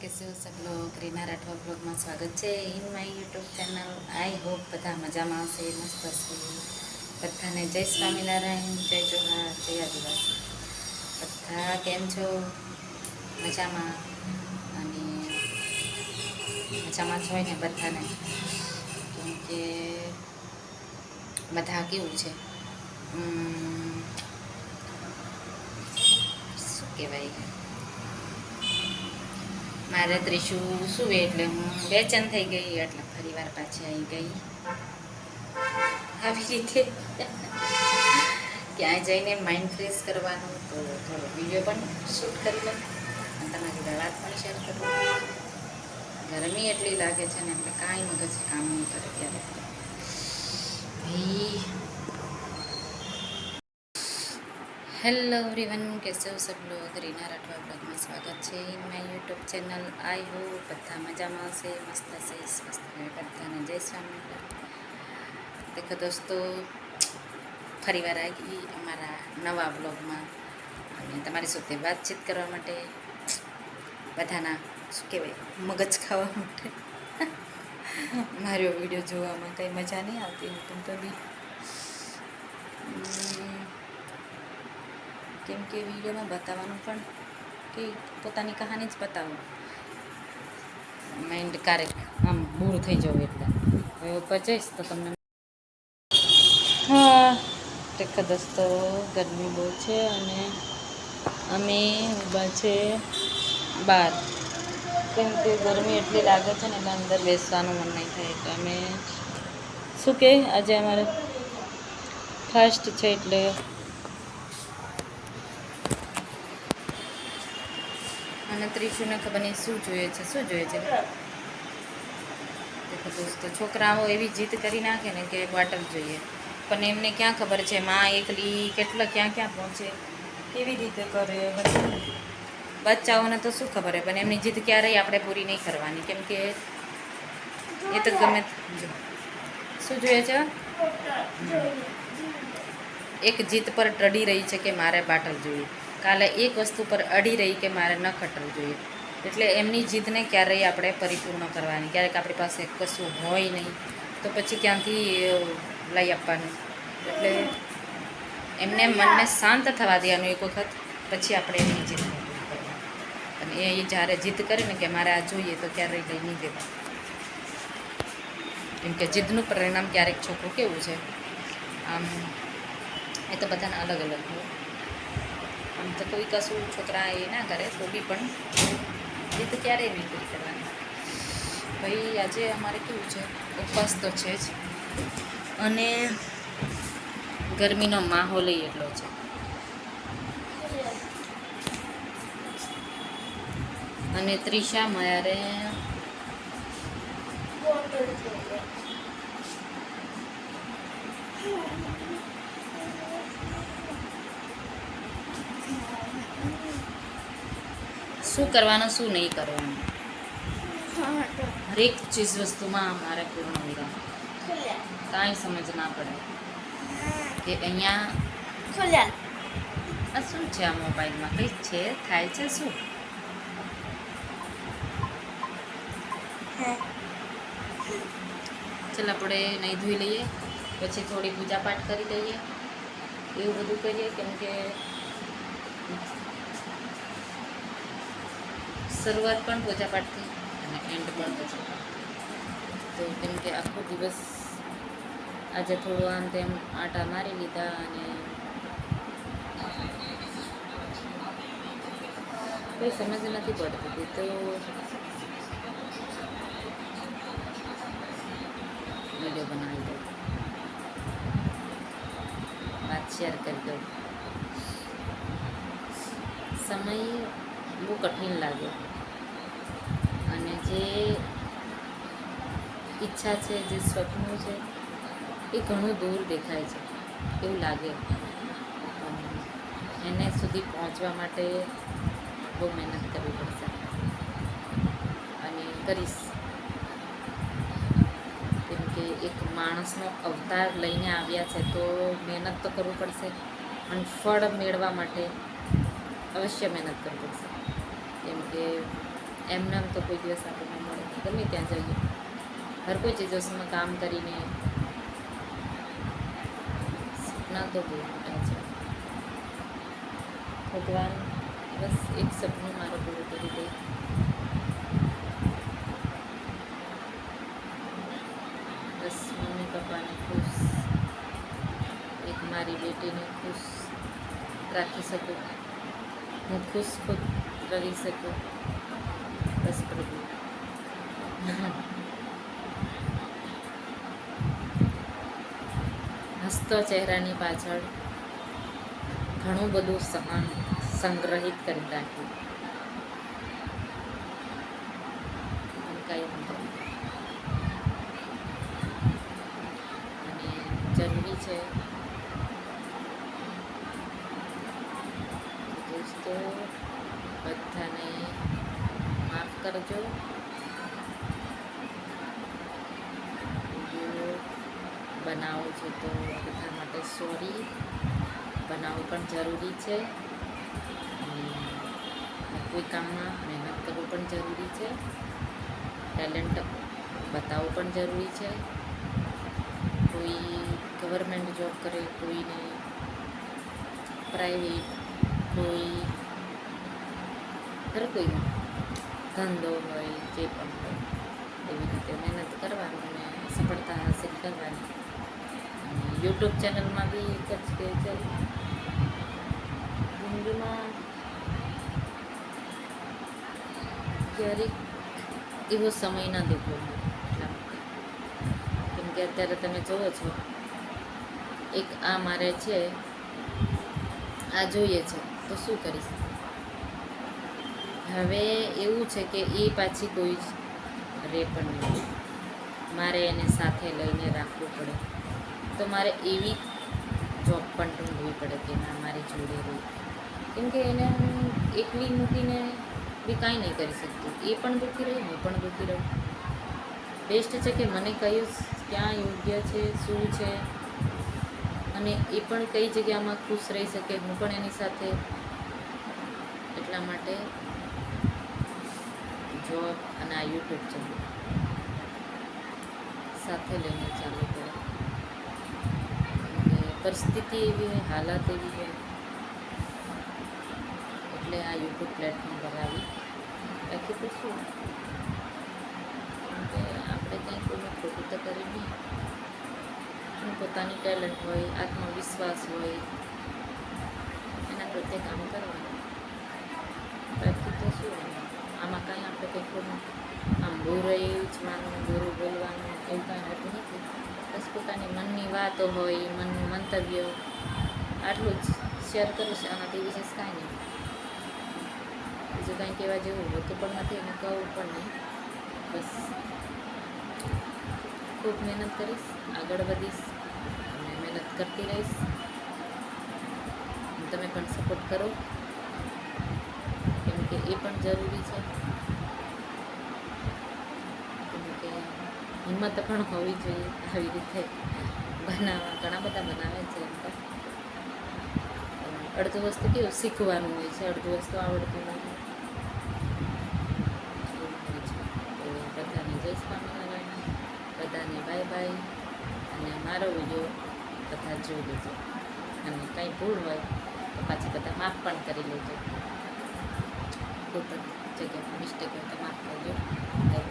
કે શિવસા બ્લોગ રીના રાઠવા બ્લોગમાં સ્વાગત છે. In my YouTube channel I hope બધા મજામાં આવશે મસ્ત હશે. બધાને જય સ્વામિનારાયણ, જય જોહાર, જય આદિવાસી. બધા કેમ છો? મજામાં? અને મજામાં છો ને બધાને? કેમ કે બધા કેવું છે? શું કહેવાય? મારે ત્રીસુ સુવે એટલે હું બેચેન થઈ ગઈ, એટલે ફરી વાર પાછી આવી ગઈ. આવી રીતે ક્યાંય જઈને માઇન્ડ ફ્રેશ કરવાનું, તો થોડો વીડિયો પણ શૂટ કરી લઉં અને તમારી વાત પણ શેર કરું ગરમી એટલી લાગે છે ને એટલે કાંઈ મગજ કામ નહીં કરે ત્યારે ભાઈ હેલો એવરીવન, કેસે હો સબ લોગ? રીના રાઠવા બ્લોગમાં સ્વાગત છે. In my YouTube channel I hope બધા મજામાં હશે? મસ્ત હશે? સ્વસ્થ બધાને જય સ્વામિનારાયણ દેખો દોસ્તો ફરીવાર આવી અમારા નવા બ્લોગમાં અને તમારી સાથે વાતચીત કરવા માટે બધાના, શું કહેવાય, મગજ ખાવા માટે. મારો વીડિયો જોવામાં કંઈ મજા નહીં આવતી, હું તો બી. કેમ કે વિડીયોમાં બતાવવાનું પણ કે પોતાની કહાની જ બતાવો. માઇન્ડ ક્યારેક આમ બોર થઈ જવું એટલે. હવે ઉપર જઈશ તો તમને હા દેખો દોસ્તો ગરમી બહુ છે અને અમે ઊભા છે બહાર કેમ કે ગરમી એટલી લાગે છે ને એટલે અંદર બેસવાનું મન નહીં થાય. એટલે અમે શું કે, આજે અમારે ફાસ્ટ છે એટલે અને ત્રીશુને ખબર નહીં શું જોઈએ છે શું જોઈએ છે. દેખો દોસ્તો છોકરાઓ એવી જીદ કરી નાખે ને કે બોટલ જોઈએ. પણ એમને ક્યાં ખબર છે માં એકલી કેટલા ક્યાં ક્યાં પહોંચે? કેવી રીતે કરે? બધું બચ્ચાઓને તો શું ખબર હોય પણ એમની જીદ ક્યારેય આપણે પૂરી નહીં કરવાની. કેમ કે એ તો ગમે શું જોઈએ છે? એક જીત પર ટડી રહી છે કે મારે બાટલ જોઈએ. કાલે એક વસ્તુ પર અડી રહી કે મારે ન ખટવું જોઈએ. એટલે એમની જીદને ક્યારેય આપણે પરિપૂર્ણ કરવાની. ક્યારેક આપણી પાસે કશું હોય નહીં, તો પછી ક્યાંથી લઈ આપવાનું? એટલે એમને મનને શાંત થવા દેવાનું એક વખત, પછી આપણે એમની જીદ અને એ જ્યારે જીદ કરે ને કે મારે આ જોઈએ, તો ક્યારેય લઈ નહીં દેવા. કેમ કે જીદનું પરિણામ ક્યારેક છોકરું કેવું છે? આમ, એ તો બધાને અલગ અલગ હોય. આમ તો કોઈ કશું છોકરા એ ના કરે, તો બી પણ એ તો ક્યારેય નહીં પૂરી કરવાની. ભાઈ, આજે અમારે કેવું છે? ઉપવાસ તો છે જ. અને ગરમીનો માહોલ એટલો છે. અને ત્રિષા મારે શું કરવાનું શું નહીં કરવાનું? હરેક ચીજ વસ્તુમાં મારે પૂર્ણ વિરામ કાંઈ સમજ ના પડે. કે અહીંયા આ શું છે આ મોબાઈલમાં? કંઈક છે? થાય છે શું? ચાલ આપણે નહીં ધોઈ લઈએ. પછી થોડી પૂજા પાઠ કરી દઈએ. એવું બધું કરીએ કેમ કે શરૂઆત પણ પૂજા પાઠથી. અને એન્ડ પણ પૂજાપાઠ તો કેમ કે આખો દિવસ આજે થોડું આમ તેમ આટા મારી લીધા અને કોઈ સમજ નથી પડતી. તો વીડિયો બનાવી દઉં. વાત શેર કરી દઉં. સમય બહુ કઠિન લાગે. અને જે ઈચ્છા છે, જે સ્વપ્નો છે, એ ઘણું દૂર દેખાય છે, એવું લાગે. એને સુધી પહોંચવા માટે બહુ મહેનત કરવી પડશે. અને કરીશ. કેમ કે એક માણસનો અવતાર લઈને આવ્યા છે, તો મહેનત તો કરવું પડશે અને ફળ મેળવા માટે અવશ્ય મહેનત કરવી પડશે. કેમ કે એમ તો કોઈ દિવસ આપણને મળે ગમે ત્યાં જઈએ. હર કોઈ ચીજોમાં કામ કરીને સપના તો બહુ મોટા છે. ભગવાન બસ એક સપનું મારું પૂરું કરી દે. બસ મમ્મી પપ્પાને ખુશ. એક મારી બેટીને ખુશ રાખી શકું. હું ખુશ ખુદ રહી શકું. હસતો ચહેરાની પાછળ ઘણું બધું સહન સંગ્રહિત કરી રાખ્યું. અને જરૂરી છે દોસ્તો, બધાને માફ કરજો વીડિયો બનાવો છો તો બધા માટે સોરી. બનાવવું પણ જરૂરી છે. કોઈ કામમાં મહેનત કરવું પણ જરૂરી છે. ટેલેન્ટ બતાવવું પણ જરૂરી છે. કોઈ ગવર્મેન્ટ જોબ કરે, કોઈને પ્રાઇવેટ, કોઈ, હર કોઈનો ધંધો હોય, જે પણ હોય એવી રીતે મહેનત કરવાની અને સફળતા હાંસિલ કરવાની અને યુટ્યુબ ચેનલમાં બી એક જ કે ચાલ જિંદગીમાં ક્યારેક એવો સમય ના દેખો કેમ કે અત્યારે તમે જુઓ છો, એક આ મારે છે, આ જોઈએ છે, તો શું કરીશ? હવે એવું છે કે એ પાછી કોઈ રે પણ નહીં. મારે એને સાથે લઈને રાખવું પડે. તો મારે એવી જોબ પણ ઢૂંઢવી પડે કે ના મારી જોડે રહી. કેમ કે એને હું એકલી મૂકીને બી કાંઈ નહીં કરી શકતી. એ પણ દુઃખી રહી, હું પણ દુઃખી રહું. બેસ્ટ છે કે મને કયું ક્યાં યોગ્ય છે, શું છે? અને એ પણ કઈ જગ્યામાં ખુશ રહી શકે, હું પણ એની સાથે એટલા માટે જોબ અને આ યુટ્યુબ ચેનલ સાથે લઈને ચાલુ પરિસ્થિતિ એવી હોય, હાલત એવી હોય, એટલે આ યુટ્યુબ પ્લેટફોર્મ આવી બાકી તો શું? કારણ કે આપણે કંઈ કોઈનું ખોટું તો કરી નહીં. પોતાની ટેલેન્ટ હોય, આત્મવિશ્વાસ હોય, એના પ્રત્યે કામ કરવાનું. બાકી તો શું આમાં કાંઈ આપણે કંઈ કોઈનું આમ બોરાઈ ઉછવાનું બોરું બોલવાનું, એવું કાંઈ હોતું નથી. પોતાની મનની વાતો હોય, મનનું મંતવ્ય, આટલું જ શેર કરું છે. આનાથી વિશેષ કાંઈ નહીં. બીજું કાંઈ કહેવા જેવું હોતું પણ નથી અને કહું પણ નહીં. બસ. ખૂબ મહેનત કરીશ, આગળ વધીશ અને મહેનત કરતી રહીશ. તમે પણ સપોર્ટ કરો. કેમ કે એ પણ જરૂરી છે કેમ કે હિંમત પણ હોવી જોઈએ, આવી રીતે બનાવવા, ઘણા બધા બનાવે છે એમ તો. અડધું વસ્તુ કેવું, શીખવાનું હોય છે, અડધું વસ્તુ આવડતું નથી બધાને જય સ્વામિનારાયણ, બધાને બાય બાય, અને મારો વીડિયો બધા જોઈ લેજો. અને કંઈ ભૂલ હોય તો પાછી બધા માફ પણ કરી લેજો. કોઈ પણ મિસ્ટેક હોય તો માફ કરજો.